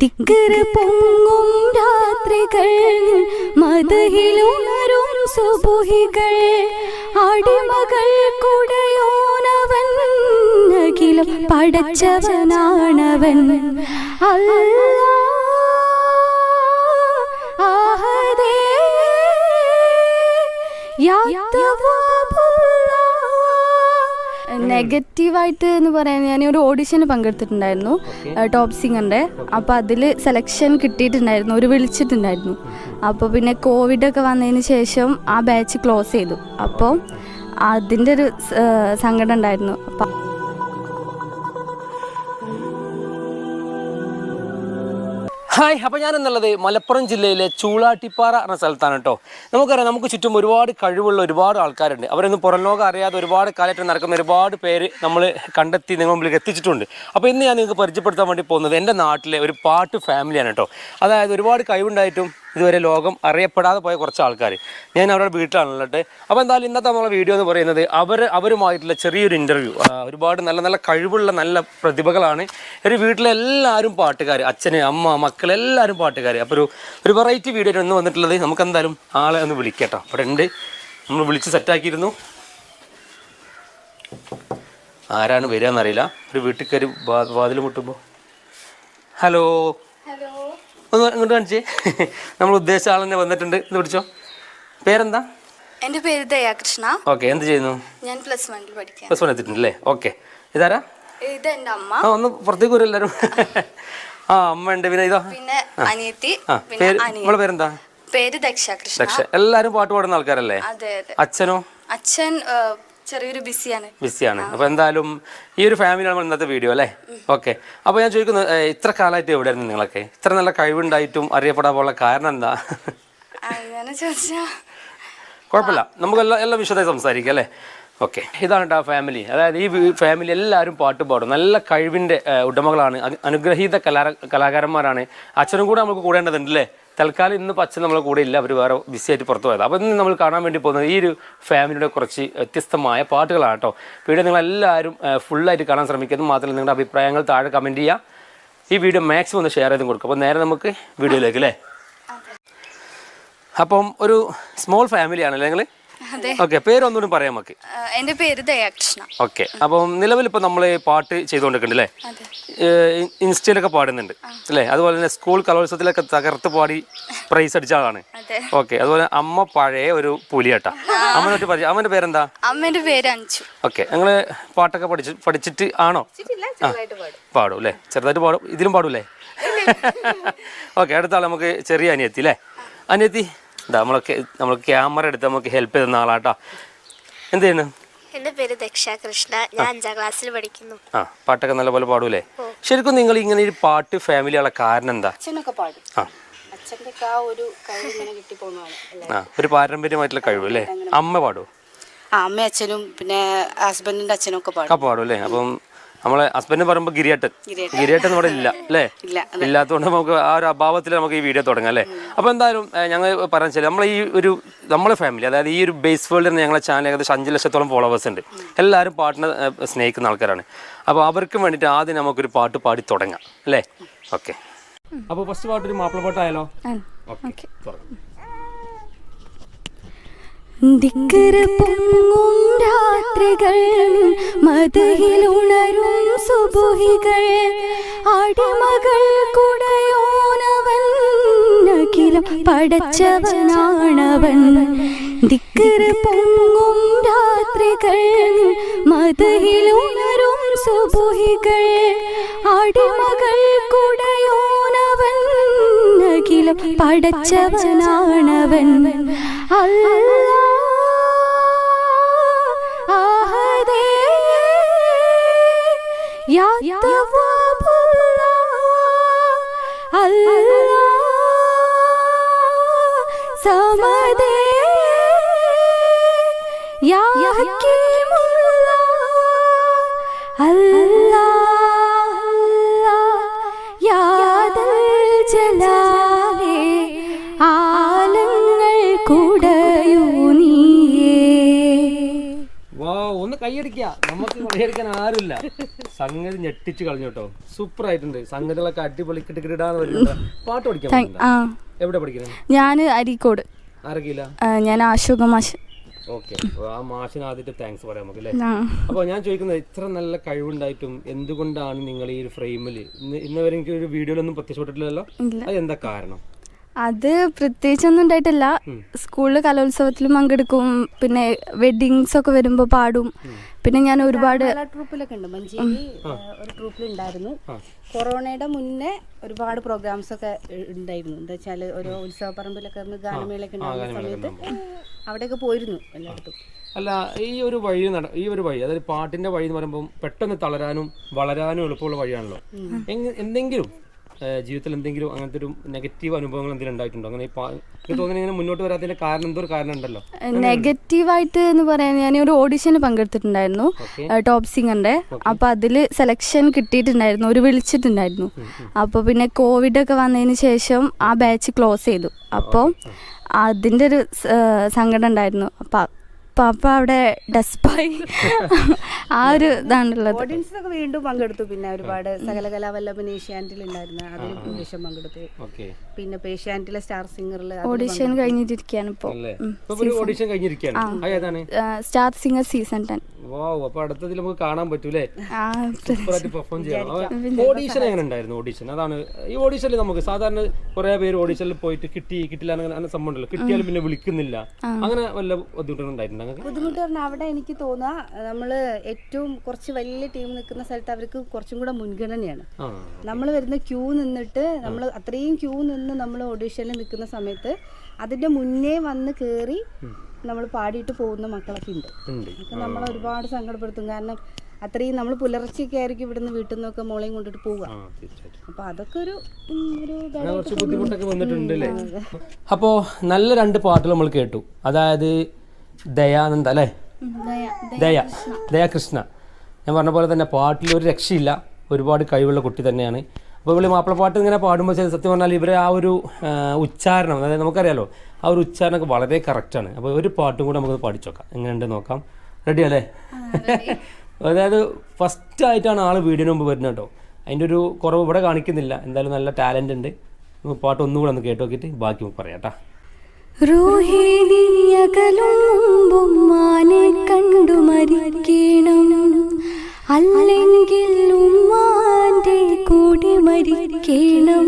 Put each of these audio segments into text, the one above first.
ദിക്കറ് പൊങ്ങും രാത്രികൾ മതഹിലുണരും സുബുഹികൾ. അടിമകൾ കുടയോനവൻ അഖിലം പടച്ചവനാണവൻ. അല്ലാ ആഹദേ യാ തവ്വാബുല്ലാ നെഗറ്റീവായിട്ട് എന്ന് പറയാൻ ഞാൻ ഒരു ഓഡിഷന് പങ്കെടുത്തിട്ടുണ്ടായിരുന്നു. ടോപ്പ് സിംഗറിന്റെ അപ്പോൾ അതിൽ സെലക്ഷൻ കിട്ടിയിട്ടുണ്ടായിരുന്നു. ഒരു വിളിച്ചിട്ടുണ്ടായിരുന്നു. അപ്പോൾ പിന്നെ കോവിഡ് ഒക്കെ വന്നതിന് ശേഷം ആ ബാച്ച് ക്ലോസ് ചെയ്തു. അപ്പോൾ അതിന്റെ ഒരു സങ്കടം ഉണ്ടായിരുന്നു. അപ്പം ഹായ് അപ്പോൾ ഞാൻ എന്നുള്ളത് മലപ്പുറം ജില്ലയിലെ ചൂളാട്ടിപ്പാറ എന്ന സ്ഥലത്താണ് കേട്ടോ. നമുക്കറിയാം നമുക്ക് ചുറ്റും ഒരുപാട് കഴിവുള്ള ഒരുപാട് ആൾക്കാരുണ്ട്. അവരൊന്നും പുറം ലോകം അറിയാതെ ഒരുപാട് കാലത്ത് നടക്കുന്ന ഒരുപാട് പേര് നമ്മൾ കണ്ടെത്തി നിങ്ങൾ മുമ്പിലേക്ക് എത്തിച്ചിട്ടുണ്ട്. അപ്പോൾ ഇന്ന് ഞാൻ നിങ്ങൾക്ക് പരിചയപ്പെടുത്താൻ വേണ്ടി പോകുന്നത് എന്റെ നാട്ടിലെ ഒരു പാട്ട് ഫാമിലിയാണ് കേട്ടോ. അതായത് ഒരുപാട് കഴിവുണ്ടായിട്ടും ഇതുവരെ ലോകം അറിയപ്പെടാതെ പോയ കുറച്ച് ആൾക്കാർ ഞാൻ അവരുടെ വീട്ടിലാണുള്ളത്. അപ്പോൾ എന്തായാലും ഇന്നത്തെ നമ്മളെ വീഡിയോ എന്ന് പറയുന്നത് അവർ അവരുമായിട്ടുള്ള ചെറിയൊരു ഇന്റർവ്യൂ ഒരുപാട് നല്ല നല്ല കഴിവുള്ള നല്ല പ്രതിഭകളാണ്. ഒരു വീട്ടിലെ എല്ലാവരും പാട്ടുകാർ അച്ഛന് അമ്മ മക്കൾ എല്ലാവരും പാട്ടുകാർ അപ്പോൾ ഒരു ഒരു വെറൈറ്റി വീഡിയോ ഒന്ന് വന്നിട്ടുള്ളത് നമുക്ക് എന്തായാലും ആളെ ഒന്ന് വിളിക്കട്ടോ. അവിടെ ഉണ്ട്. നമ്മൾ വിളിച്ച് സെറ്റാക്കിയിരുന്നു ആരാണ് വരിക എന്നറിയില്ല. ഒരു വീട്ടിൽ കയറി വാതിൽ മുട്ടുമ്പോൾ ഹലോ. ഒന്ന് ഇങ്ങോട്ട് കാണിച്ചേ. നമ്മൾ ഉദ്ദേശിച്ച ആൾ തന്നെ വന്നിട്ടുണ്ട്. ഇത് പിടിച്ചോ. പേരെന്താ? എന്റെ പേര് ദയാകൃഷ്ണ ഓക്കെ എന്ത് ചെയ്യുന്നു? ഞാൻ പ്ലസ് വണ്ണിൽ പഠിക്കാം. പ്ലസ് വൺ എത്തിയിട്ടുണ്ടല്ലേ? ഓക്കെ. ഇതാരാ? ഇത് എന്റെ അമ്മ. ആ ഒന്ന് പുറത്തേക്ക് വരും എല്ലാവരും ആ അമ്മ ഉണ്ട്. പിന്നെ ഇതോ. പിന്നെ അനിയത്തി ആ പിന്നെ പേര് അനിയൻ. നമ്മളെ പേരെന്താ? പേര് ദക്ഷകൃഷ്ണ ദക്ഷ. എല്ലാരും പാട്ട് പാടുന്ന ആൾക്കാരല്ലേ? അതെ അതെ. അച്ഛനോ? അച്ഛൻ ചെറിയൊരു ബിസിയാണ്. ബിസിയാണ്. അപ്പോൾ എന്തായാലും ഈ ഒരു ഫാമിലി നമ്മൾ ഇന്നത്തെ വീഡിയോ അല്ലേ? ഓക്കെ. അപ്പോൾ ഞാൻ ചോദിക്കുന്നത് ഇത്ര കാലമായിട്ട് എവിടെയായിരുന്നു നിങ്ങളൊക്കെ? ഇത്ര നല്ല കഴിവുണ്ടായിട്ടും അറിയപ്പെടാൻ പോലുള്ള കാരണം എന്താ? അങ്ങനെ ചോദിച്ചാ. കുഴപ്പമില്ല. നമുക്ക് എല്ലാ എല്ലാം വിശദമായി സംസാരിക്കാം അല്ലേ? ഓക്കെ. ഇതാണ് കേട്ടോ ആ ഫാമിലി. അതായത് ഈ ഫാമിലി എല്ലാവരും പാട്ട് പാടും. നല്ല കഴിവിന്റെ ഉടമകളാണ്. അനുഗ്രഹീത കലാ കലാകാരന്മാരാണ്. അച്ഛനും കൂടെ നമുക്ക് കൂടേണ്ടതുണ്ട് അല്ലേ തൽക്കാലം ഇന്ന് പച്ച നമ്മളെ കൂടെ ഇല്ല. അവർ വേറെ ബിസി ആയിട്ട് പുറത്തു പോയത്. അപ്പോൾ ഇന്ന് നമ്മൾ കാണാൻ വേണ്ടി പോകുന്നത് ഈ ഒരു ഫാമിലിയുടെ കുറച്ച് വ്യത്യസ്തമായ പാട്ടുകളാണ് കേട്ടോ വീഡിയോ നിങ്ങളെല്ലാവരും ഫുള്ളായിട്ട് കാണാൻ ശ്രമിക്കുന്നത് മാത്രമല്ല നിങ്ങളുടെ അഭിപ്രായങ്ങൾ താഴെ കമന്റ് ചെയ്യുക ഈ വീഡിയോ മാക്സിമം ഒന്ന് ഷെയർ ചെയ്തും കൊടുക്കും അപ്പോൾ നേരെ നമുക്ക് വീഡിയോയിലേക്ക് അല്ലേ അപ്പം ഒരു സ്മോൾ ഫാമിലിയാണല്ലേ നിങ്ങൾ ഓക്കെ പേരൊന്നുകൂടി പറയാം നമുക്ക്. എന്റെ എന്റെ പേര് ദയാകൃഷ്ണ. ഓക്കെ അപ്പം നിലവിൽ ഇപ്പൊ നമ്മൾ പാട്ട് ചെയ്തുകൊണ്ടിരിക്കുന്നുണ്ട് അല്ലേ? ഇൻസ്റ്റയിലൊക്കെ പാടുന്നുണ്ട് അല്ലേ? അതുപോലെ തന്നെ സ്കൂൾ കലോത്സവത്തിലൊക്കെ തകർത്ത് പാടി പ്രൈസ് അടിച്ച ആളാണ് ഓക്കെ അതുപോലെ അമ്മ പഴയ ഒരു പുലിയാട്ട. അമ്മനോട്ട് പറഞ്ഞു അമ്മന്റെ പേരെന്താ? അമ്മന്റെ പേര് അഞ്ചു ഓക്കെ നിങ്ങൾ പാട്ടൊക്കെ പഠിച്ചു പഠിച്ചിട്ട് ആണോ? പാടും. അല്ലേ? ചെറുതായിട്ട് പാടും. ഇതിലും പാടൂലേ ഓക്കെ അടുത്ത ആൾ നമുക്ക് ചെറിയ അനിയത്തി അല്ലേ? അനിയത്തി നമ്മളൊക്കെ നമ്മൾ ക്യാമറ എടുത്ത് നമുക്ക് ഹെൽപ്പ് ചെയ്യുന്ന ആളാട്ടോ എന്ത് ചെയ്യുന്നു? എന്റെ പേര് ദക്ഷ കൃഷ്ണ. ഞാൻ അഞ്ചാം ക്ലാസ്സിൽ പഠിക്കുന്നു. ആ പാട്ടൊക്കെ നല്ലപോലെ പാടൂലേ? ശരിക്കും നിങ്ങൾ ഇങ്ങനെ ഒരു പാട്ട് ഫാമിലി ഉള്ള കാരണം എന്താ? അച്ഛനൊക്കെ പാടും. ആ. ആ ഒരു പാരമ്പര്യമായിട്ടുള്ള കഴിവ് അല്ലേ? അമ്മ പാടുമോ ആ അമ്മയും അച്ഛനും പിന്നെ ഹസ്ബൻഡിന്റെ അച്ഛനും ഒക്കെ പാടും. ഒക്കെ പാടും അല്ലേ? അപ്പം നമ്മളെ ഹസ്ബൻഡ് പറയുമ്പോൾ ഗിരിയേട്ടൻ. ഗിരിയേട്ടൻ. ഇവിടെ ഇല്ല അല്ലേ? ഇല്ലാത്തതുകൊണ്ട് നമുക്ക് ആ ഒരു അഭാവത്തിൽ നമുക്ക് ഈ വീഡിയോ തുടങ്ങാം അല്ലേ? അപ്പോൾ എന്തായാലും ഞങ്ങൾ പറയാൻ വെച്ചാൽ നമ്മളെ ഈ ഒരു നമ്മളെ ഫാമിലി അതായത് ഈ ഒരു ബേസ് വേൾഡിൽ ഞങ്ങളെ ചാനൽ ഏകദേശം അഞ്ച് ലക്ഷത്തോളം ഫോളോവേഴ്സ് ഉണ്ട്. എല്ലാവരും പാട്ടിനെ സ്നേഹിക്കുന്ന ആൾക്കാരാണ്. അപ്പോൾ അവർക്കും വേണ്ടിയിട്ട് ആദ്യം നമുക്കൊരു പാട്ട് പാടി തുടങ്ങാം അല്ലേ? ഓക്കെ അപ്പോൾ ഫസ്റ്റ് പാട്ട് ഒരു മാപ്പിള പാട്ടായാലോ? ഓക്കെ ദിക്കറ് രാത്രികൾ മതയിലുണരും സുബുഹികൾ. അടിമകൾ കുടയോനവൻ അഖിലം പടച്ചവനാണവൻ. ദിക്കറ് പൊങ്ങും രാത്രികൾ മതയിലുണരും സുബുഹികൾ. അടിമകൾ കുടയോനവൻ അഖിലം പടച്ചവനാണവൻ അല്ലാ ആഹദേ യാ തവ്വാബുല്ലാ അല്ലാ സമദേ യാ ഹക്കീമുല്ലാ അല്ലാ അല്ലാ യാ ആലങ്ങൾ കുടയൂ നീയേ വാ ഒന്ന് കൈ കൊള്ളയടിക്കുക നമുക്ക് കൊള്ളയടിക്കാൻ ആരുമില്ല. സംഗതി ഞെട്ടിച്ച് കളഞ്ഞു കേട്ടോ. സൂപ്പർ ആയിട്ടുണ്ട്. സംഗതികളൊക്കെ അടിപൊളി കിട്ടിക്കിടാന്ന് വരുന്നുണ്ട് പാട്ട് പഠിക്കാൻ പോകുന്നുണ്ടോ? ആ. എവിടെ പഠിക്കുന്നത് ഞാൻ അരീക്കോട്. ആരൊക്കെയില്ല? ആ, ഞാൻ ആശോക മാഷ്. ഓക്കെ. ആ മാഷിന് ആദ്യത്തെ താങ്ക്സ് പറയാം നമുക്ക് അല്ലേ. അപ്പോൾ ഞാൻ ചോദിക്കുന്നത് ഇത്ര നല്ല കഴിവുണ്ടായിട്ടും എന്തുകൊണ്ടാണ് നിങ്ങൾ ഈ ഒരു ഫ്രെയിമിൽ ഇന്ന് ഇന്ന് വരെ എനിക്ക് ഒരു വീഡിയോയിലൊന്നും പ്രത്യക്ഷപ്പെട്ടിട്ടില്ലല്ലോ? ഇല്ല. അത് എന്താ കാരണം? അത് പ്രത്യേകിച്ചൊന്നും ഉണ്ടായിട്ടില്ല. സ്കൂളിൽ കലോത്സവത്തിലും പങ്കെടുക്കും. പിന്നെ വെഡിങ്സ് ഒക്കെ വരുമ്പോൾ പാടും. പിന്നെ ഞാൻ ഒരുപാട് പല ട്രൂപ്പിലൊക്കെ ഉണ്ട്. മഞ്ചേരി ഒരു ട്രൂപ്പിലുണ്ടായിരുന്നു കൊറോണയുടെ മുന്നേ ഒരുപാട് പ്രോഗ്രാംസ് ഒക്കെ ഉണ്ടായിരുന്നു. എന്താ വെച്ചാൽ ഓരോ ഉത്സവ പറമ്പിലൊക്കെ ഗാനമേളയൊക്കെ ഉണ്ടായിരുന്ന സമയത്ത് അവിടെയൊക്കെ പോയിരുന്നു എല്ലായിടത്തും. അല്ല ഈ ഒരു വഴി നട ഈ ഒരു വഴി അതായത് പാട്ടിന്റെ വഴി എന്ന് പറയുമ്പോൾ പെട്ടെന്ന് തളരാനും വളരാനും എളുപ്പമുള്ള വഴിയാണല്ലോ. എന്തെങ്കിലും ജീവിതത്തിൽ എന്തെങ്കിലും അങ്ങനത്തെ ഒരു നെഗറ്റീവ് അനുഭവങ്ങൾ എന്തെങ്കിലും ഉണ്ടായിട്ടുണ്ടോ? അങ്ങനെ ഇങ്ങനെ മുന്നോട്ട് വരാത്തതിന്റെ കാരണം എന്തോ ഒരു കാരണം ഉണ്ടല്ലോ. നെഗറ്റീവായിട്ട് എന്ന് പറയാൻ ഞാൻ ഒരു ഓഡിഷന് പങ്കെടുത്തിട്ടുണ്ടായിരുന്നു ടോപ് ടോപ്പ് സിംഗറിന്റെ അപ്പൊ അതിൽ സെലക്ഷൻ കിട്ടിയിട്ടുണ്ടായിരുന്നു ഒരു വിളിച്ചിട്ടുണ്ടായിരുന്നു. അപ്പോൾ പിന്നെ കോവിഡ് ഒക്കെ വന്നതിന് ശേഷം ആ ബാച്ച് ക്ലോസ് ചെയ്തു. അപ്പോൾ അതിന്റെ ഒരു സങ്കടം ഉണ്ടായിരുന്നു. അപ്പം അപ്പം അവിടെ ഡെസ്പായി ആ ഒരു ഇതാണുള്ളത്. ഓഡിയൻസിനൊക്കെ വീണ്ടും പങ്കെടുത്തു. പിന്നെ ഒരുപാട് സകലകലാവല്ലഭൻ ഏഷ്യാനെറ്റിൽ ഉണ്ടായിരുന്ന. അതിൽ ഓഡിഷൻ പങ്കെടുത്തു. ഓക്കെ. പിന്നെ ഏഷ്യാനെറ്റിലെ സ്റ്റാർ സിംഗറിൽ ഓഡിഷൻ കഴിഞ്ഞിരിക്കുകയാണ് ഇപ്പോൾ അല്ലേ? ഇപ്പൊ ഒരു ഓഡിഷൻ കഴിഞ്ഞിരിക്കുകയാണ്. സ്റ്റാർ സിംഗർ സീസൺ ടെൻ അപ്പൊ അടുത്തതിൽ നമുക്ക് കാണാൻ പറ്റൂലേ? പെർഫോം ചെയ്യണം. ഓഡീഷൻ എങ്ങനെ ഉണ്ടായിരുന്നു? ഓഡീഷൻ അതാണ് ഈ ഓഡീഷനിൽ നമുക്ക് സാധാരണ കുറെ പേര് ഓഡീഷനിൽ പോയിട്ട് കിട്ടി കിട്ടില്ല അങ്ങനെ സംഭവം ഉണ്ടല്ലോ. കിട്ടിയാലും പിന്നെ വിളിക്കുന്നില്ല. അങ്ങനെ വല്ല നിങ്ങൾക്ക് ബുദ്ധിമുട്ട് പറഞ്ഞാൽ അവിടെ എനിക്ക് തോന്നുക നമ്മൾ ഏറ്റവും കുറച്ച് വലിയ ടീം നിൽക്കുന്ന സ്ഥലത്ത് അവർക്ക് കുറച്ചും കൂടെ മുൻഗണനയാണ്. നമ്മൾ വരുന്ന ക്യൂ നിന്നിട്ട് നമ്മൾ അത്രയും ക്യൂ നിന്ന് നമ്മൾ ഓഡീഷനിൽ നിൽക്കുന്ന സമയത്ത് അതിന്റെ മുന്നേ വന്ന് കയറി നമ്മൾ പാടിയിട്ട് പോകുന്ന മക്കളൊക്കെ ഉണ്ട്. അപ്പൊ നമ്മൾ നമ്മളെ ഒരുപാട് സങ്കടപ്പെടുത്തും. കാരണം അത്രയും നമ്മൾ പുലർച്ചയ്ക്ക് ആയിരിക്കും ഇവിടുന്ന് വീട്ടിൽ നിന്നൊക്കെ മോളെയും കൊണ്ടിട്ട് പോവുക. അപ്പൊ അതൊക്കെ ഒരു ബുദ്ധിമുട്ടൊക്കെ വന്നിട്ടുണ്ട് അപ്പോൾ നല്ല രണ്ട് പാട്ടുകൾ നമ്മൾ കേട്ടു. അതായത് ദയാനന്ദ അല്ലേ? ദയ ദയാകൃഷ്ണ ഞാൻ പറഞ്ഞ പോലെ തന്നെ പാട്ടിൽ ഒരു രക്ഷയില്ല. ഒരുപാട് കഴിവുള്ള കുട്ടി തന്നെയാണ്. അപ്പോൾ ഇവിടെ മാപ്പിളപ്പാട്ട് ഇങ്ങനെ പാടുമ്പോൾ ചെയ്ത് സത്യം പറഞ്ഞാൽ ഇവരെ ആ ഒരു ഉച്ചാരണം അതായത് നമുക്കറിയാലോ ആ ഒരു ഉച്ചാരണമൊക്കെ വളരെ കറക്റ്റാണ് അപ്പോൾ ഒരു പാട്ടും കൂടെ നമുക്ക് പാടിച്ചു നോക്കാം. എങ്ങനെയുണ്ട് നോക്കാം. റെഡി അല്ലേ? അതായത് ഫസ്റ്റ് ആയിട്ടാണ് ആൾ വീടിന് മുമ്പ് വരുന്നത് കേട്ടോ. അതിന്റെ ഒരു കുറവ് ഇവിടെ കാണിക്കുന്നില്ല. എന്തായാലും നല്ല ടാലന്റ് ഉണ്ട്. പാട്ട് ഒന്നുകൂടെ ഒന്ന് കേട്ട് നോക്കിയിട്ട് ബാക്കി നമുക്ക് പറയാം കേട്ടോ. റൂഹിണിയകലും മുമ്പും മാനെ കണ്ടു മരിക്കണം അല്ലെങ്കിൽ ഉമ്മാന്റെ കൂടെ മരിക്കണം.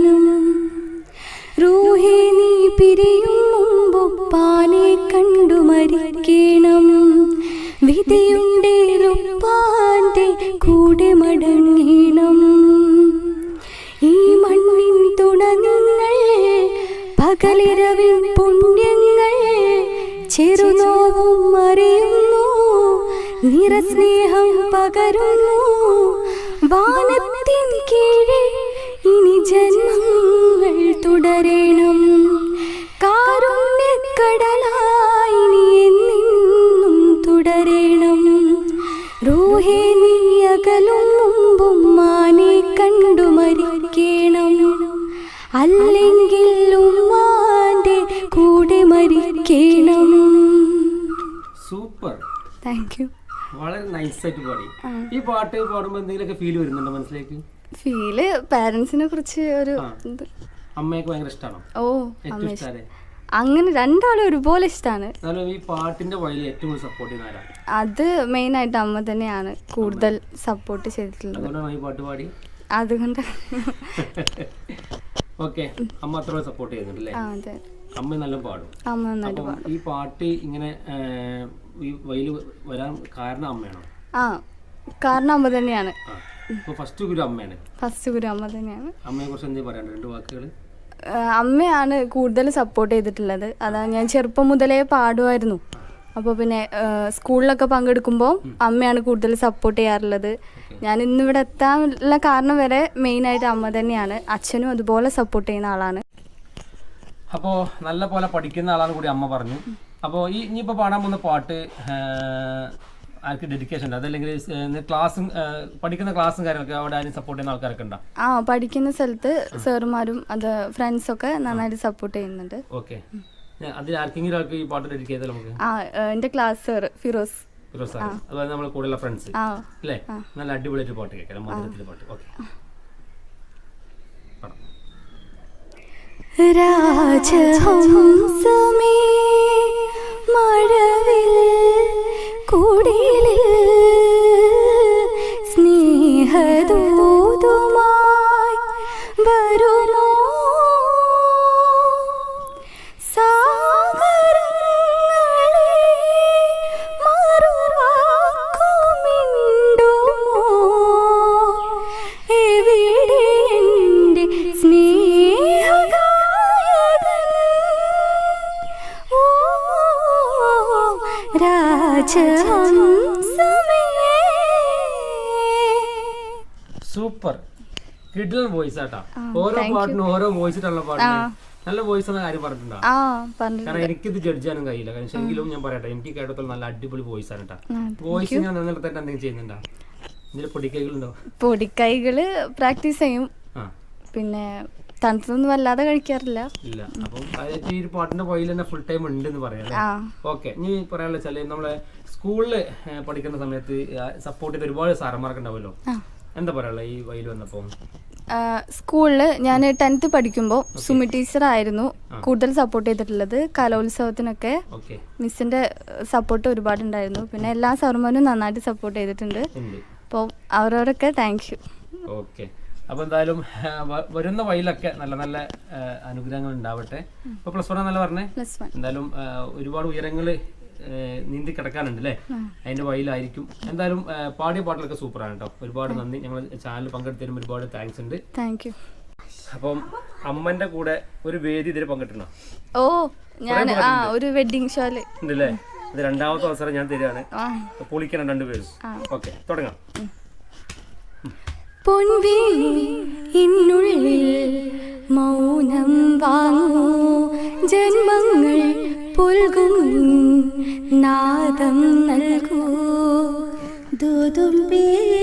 റൂഹിണി പിരിയും മുമ്പുപ്പാനെ കണ്ടു മരിക്കണം വിധിയുണ്ടേലുപ്പാന്റെ കൂടെ നിറസ്നേഹം പകരുന്നു. വാനത്തിൻ കീഴെ ഇനി ജന്മങ്ങൾ തുടരണം. പാട്ട് പാടുമ്പോൾ എന്തെങ്കിലുമൊക്കെ ഫീൽ വരുന്നുണ്ടോ മനസ്സിലേക്ക്? ഫീൽ പാരന്റ്സിനെ കുറിച്ച് ഒരു. അമ്മയൊക്കെ ഭയങ്കര ഇഷ്ടമാണോ ഓ ഏറ്റവും ഇഷ്ടമാരെ അങ്ങനെ രണ്ടാളും ഒരുപോലെ ഇഷ്ടമാണ് അത് അത് മെയിനായിട്ട് അമ്മ തന്നെയാണ് കൂടുതൽ സപ്പോർട്ട് ചെയ്തിട്ടുള്ളത്. അതുകൊണ്ട്. അമ്മ സപ്പോർട്ട് ചെയ്യുന്നുണ്ട് അല്ലേ അതെ. അമ്മ നല്ല പാടും. അമ്മ നന്നായിട്ട് പാടും. ഈ പാട്ട് ഇങ്ങനെ വരാൻ കാരണം അമ്മയാണോ? ആ കാരണം അമ്മ തന്നെയാണ് ഫസ്റ്റ് ഗുരു അമ്മയാണ്. ഫസ്റ്റ് ഗുരു അമ്മ തന്നെയാണ്. അമ്മയെ കുറിച്ച് എന്തെങ്കിലും പറയാണ്ട് രണ്ട് വാക്കുകൾ. അമ്മയാണ് കൂടുതൽ സപ്പോർട്ട് ചെയ്തിട്ടുള്ളത്. അതാ ഞാൻ ചെറുപ്പം മുതലേ പാടുമായിരുന്നു. അപ്പോൾ പിന്നെ സ്കൂളിലൊക്കെ പങ്കെടുക്കുമ്പോൾ അമ്മയാണ് കൂടുതൽ സപ്പോർട്ട് ചെയ്യാറുള്ളത്. ഞാൻ ഇന്നിവിടെ എത്താനുള്ള കാരണം വരെ മെയിനായിട്ട് അമ്മ തന്നെയാണ്. അച്ഛനും അതുപോലെ സപ്പോർട്ട് ചെയ്യുന്ന ആളാണ്. അപ്പോൾ നല്ല പോലെ പഠിക്കുന്ന ആളാണ് കൂടി അമ്മ പറഞ്ഞു. അപ്പോൾ ഈ ഇനിയിപ്പോൾ പാടാൻ പോകുന്ന പാട്ട് ആർക്ക് ഡെഡിക്കേഷൻ ഉണ്ട് അതല്ലെങ്കിൽ ക്ലാസ്സും പഠിക്കുന്ന ക്ലാസ്സും കാര്യങ്ങളൊക്കെ അവിടെ ആരും സപ്പോർട്ട് ചെയ്യുന്ന ആൾക്കാരൊക്കെ ഉണ്ടോ? ആ പഠിക്കുന്ന സ്ഥലത്ത് സാറുമാരും അത് ഫ്രണ്ട്സൊക്കെ നന്നായിട്ട് സപ്പോർട്ട് ചെയ്യുന്നുണ്ട്. ഓക്കെ അതിൽ ആർക്കെങ്കിലും ആൾക്ക് ഈ പാട്ട് ഡെഡിക്കേറ്റ് ചെയ്താൽ നമുക്ക്? ആ എന്റെ class sir Firoz. Firoz sir അതുപോലെ നമ്മുടെ കൂടെയുള്ള ഫ്രണ്ട്സ് ആ. അല്ലേ? നല്ല അടിപൊളിയായിട്ട് പാട്ട് കേൾക്കാം. മധുരത്തിലെ പാട്ട്. ഓക്കെ രാജഹംസമേ മഴവിൽ കുടിലിൽ സ്നേഹദൂതുമായി സൂപ്പർ. കിഡിലൻ വോയിസ് ആട്ടാ. ഓരോ പാട്ടിനും ഓരോ വോയിസ് ഇട്ടുള്ള പാട്ടിന് നല്ല വോയിസ് എന്ന കാര്യം പറഞ്ഞിട്ടുണ്ടോ? കാരണം എനിക്കിത് ജഡ്ജ് ചെയ്യാനും കഴിയില്ല. കാരണം എങ്കിലും ഞാൻ പറയട്ടെ എനിക്ക് കേട്ടത്തോളം നല്ല അടിപൊളി വോയിസ് ആണ് കേട്ടോ വോയിസ് ഞാൻ നിലനിർത്തായിട്ട് എന്തെങ്കിലും ചെയ്യുന്നുണ്ടോ? ഇതിൽ പൊടിക്കൈകളുണ്ടോ? പൊടിക്കൈകൾ പ്രാക്ടീസ് ചെയ്യും. പിന്നെ തണുത്തൊന്നും വല്ലാതെ കഴിക്കാറില്ല. ഇല്ല. അപ്പം അതായത് ഈ പാട്ടിന്റെ വോയിൽ തന്നെ ഫുൾ ടൈം ഉണ്ട് എന്ന് പറയാം ഓക്കെ ഇനി പറയാനുള്ള വെച്ചാൽ നമ്മളെ സ്കൂളിൽ പഠിക്കുന്ന സമയത്ത് സപ്പോർട്ട് ചെയ്ത ഒരുപാട് സാറന്മാർക്ക് ഉണ്ടാവുമല്ലോ? എന്താ പറയാ ഈ വയൽ വന്നപ്പോ? സ്കൂളിൽ ഞാൻ ടെൻത്ത് പഠിക്കുമ്പോൾ സുമി ടീച്ചർ ആയിരുന്നു കൂടുതൽ സപ്പോർട്ട് ചെയ്തിട്ടുള്ളത്. കലോത്സവത്തിനൊക്കെ മിസ്സിന്റെ സപ്പോർട്ട് ഒരുപാടുണ്ടായിരുന്നു. പിന്നെ എല്ലാ സാറുമാരും നന്നായിട്ട് സപ്പോർട്ട് ചെയ്തിട്ടുണ്ട്. അപ്പോൾ അവരവരൊക്കെ താങ്ക് യു ഓക്കെ. അപ്പൊ എന്തായാലും വരുന്ന വയലൊക്കെ നല്ല നല്ല അനുഗ്രഹങ്ങൾ ഉണ്ടാവട്ടെ. അപ്പോൾ പ്ലസ് വൺ എന്നല്ല പറഞ്ഞേ? എന്തായാലും ഒരുപാട് ഉയരങ്ങൾ നീന്തി കിടക്കാനുണ്ട് അല്ലേ അതിന്റെ വഴിയിലായിരിക്കും. എന്തായാലും പാടിയ പാട്ടിലൊക്കെ സൂപ്പറാണ് കേട്ടോ. ഒരുപാട് നന്ദി. ഞങ്ങൾ ചാനൽ പങ്കെടുത്തതിനും ഒരുപാട് താങ്ക്സ് ഉണ്ട്. താങ്ക് യു അപ്പം അമ്മന്റെ കൂടെ ഒരു വേദി ഇതിൽ പങ്കിട്ടുണ്ടോ ഓ ഞാൻ ആ ഒരു വെഡിങ് ഷോയിൽ ഉണ്ടല്ലേ? ഇത് രണ്ടാമത്തെ അവസരം ഞാൻ തരികയാണ്. പൊളിക്കണം രണ്ടുപേരും. ഓക്കെ തുടങ്ങാം. പൊൻവീണി ഇന്നുള്ളിൽ മൗനം വാങ്ങൂ. ജന്മങ്ങൾ പുൽകും നാദം നൽകൂ ദൂതും പേറി